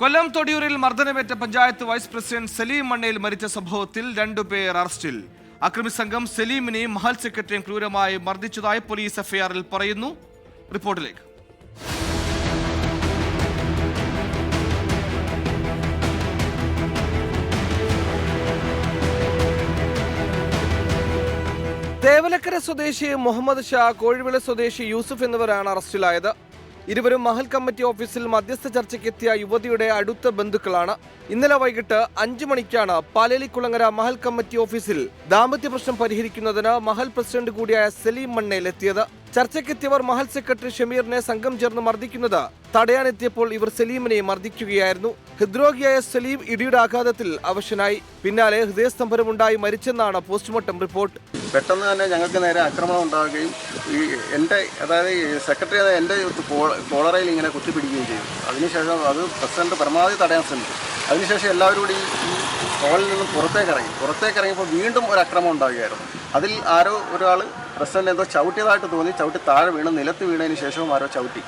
കൊല്ലം തൊടിയൂരിൽ മർദ്ദനമേറ്റ panchayat vice president Saleem Mannayil മരിച്ച സംഭവത്തിൽ രണ്ടുപേർ അറസ്റ്റിൽ. അക്രമി സംഘം സലീമിനെയും മഹൽ സെക്രട്ടറിയും ക്രൂരമായി മർദ്ദിച്ചതായി പോലീസ് എഫ്ഐആറിൽ പറയുന്നു. റിപ്പോർട്ടിലേക്ക്. തേവലക്കര സ്വദേശി മുഹമ്മദ് ഷാ കോഴിവിള സ്വദേശി യൂസുഫ് എന്നിവരാണ് അറസ്റ്റിലായത്. ഇരുവരും മഹൽ കമ്മിറ്റി ഓഫീസിൽ മധ്യസ്ഥ ചർച്ചയ്ക്കെത്തിയ യുവതിയുടെ അടുത്ത ബന്ധുക്കളാണ്. ഇന്നലെ വൈകിട്ട് അഞ്ചു മണിക്കാണ് പാലേലിക്കുളങ്ങര മഹൽ കമ്മിറ്റി ഓഫീസിൽ ദാമ്പത്യ പ്രശ്നം പരിഹരിക്കുന്നതിന് മഹൽ പ്രസിഡന്റ് കൂടിയായ സലീം മണ്ണയിലെത്തിയത് ചർച്ചയ്ക്കെത്തിയവർ മഹൽ സെക്രട്ടറി ഷമീറിനെ സംഘം ചേർന്ന് മർദ്ദിക്കുന്നത് തടയാനെത്തിയപ്പോൾ ഇവർ സലീമിനെ മർദ്ദിക്കുകയായിരുന്നു. ഹൃദ്രോഗിയായ സലീം ഇടിയുടെ ആഘാതത്തിൽ അവശനായി. പിന്നാലെ ഹൃദയസ്തംഭനമുണ്ടായി മരിച്ചെന്നാണ് പോസ്റ്റ്മോർട്ടം റിപ്പോർട്ട്. പെട്ടെന്ന് തന്നെ ഞങ്ങൾക്ക് നേരെ ആക്രമണം ഉണ്ടാവുകയും ഈ എന്റെ അതായത് സെക്രട്ടറി എന്റെ കോളറയിൽ ഇങ്ങനെ കുത്തിപ്പിടിക്കുകയും ചെയ്തു. അതിനുശേഷം അത് പ്രസിഡന്റ് പരമാവധി തടയാൻ ശ്രമിച്ചു. അതിനുശേഷം എല്ലാവരും കൂടി ഈ ഹോളിൽ നിന്നും പുറത്തേക്ക് ഇറങ്ങി. പുറത്തേക്ക് ഇറങ്ങിയപ്പോൾ വീണ്ടും ഒരു അക്രമം ഉണ്ടാവുകയായിരുന്നു. അതിൽ ആരോ ഒരാൾ പ്രസിഡന്റ് എന്തോ ചവിട്ടിയതായിട്ട് തോന്നി. ചവിട്ടി താഴെ വീണ് നിലത്ത് വീണതിന് ശേഷവും ആരോ ചവിട്ടി.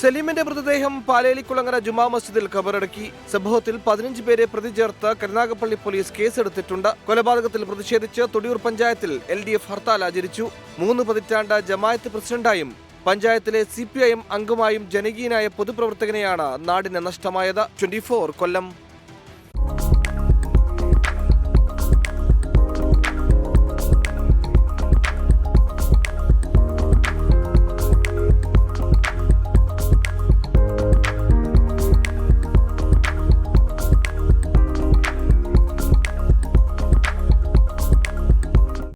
സലീമിന്റെ മൃതദേഹം പാലേലിക്കുളങ്ങര ജുമാ മസ്ജിദിൽ ഖബറടക്കി. സംഭവത്തിൽ പതിനഞ്ച് പേരെ പ്രതി ചേർത്ത് കരുനാഗപ്പള്ളി പോലീസ് കേസെടുത്തിട്ടുണ്ട്. കൊലപാതകത്തിൽ പ്രതിഷേധിച്ച് തൊടിയൂർ പഞ്ചായത്തിൽ എൽ ഡി എഫ് ഹർത്താൽ ആചരിച്ചു. മൂന്ന് പതിറ്റാണ്ട് ജമായത്ത് പ്രസിഡന്റായും പഞ്ചായത്തിലെ സി പി ഐ എം അംഗമായും ജനകീയനായ പൊതുപ്രവർത്തകനെയാണ് നാടിന് നഷ്ടമായത്. ട്വന്റി കൊല്ലം.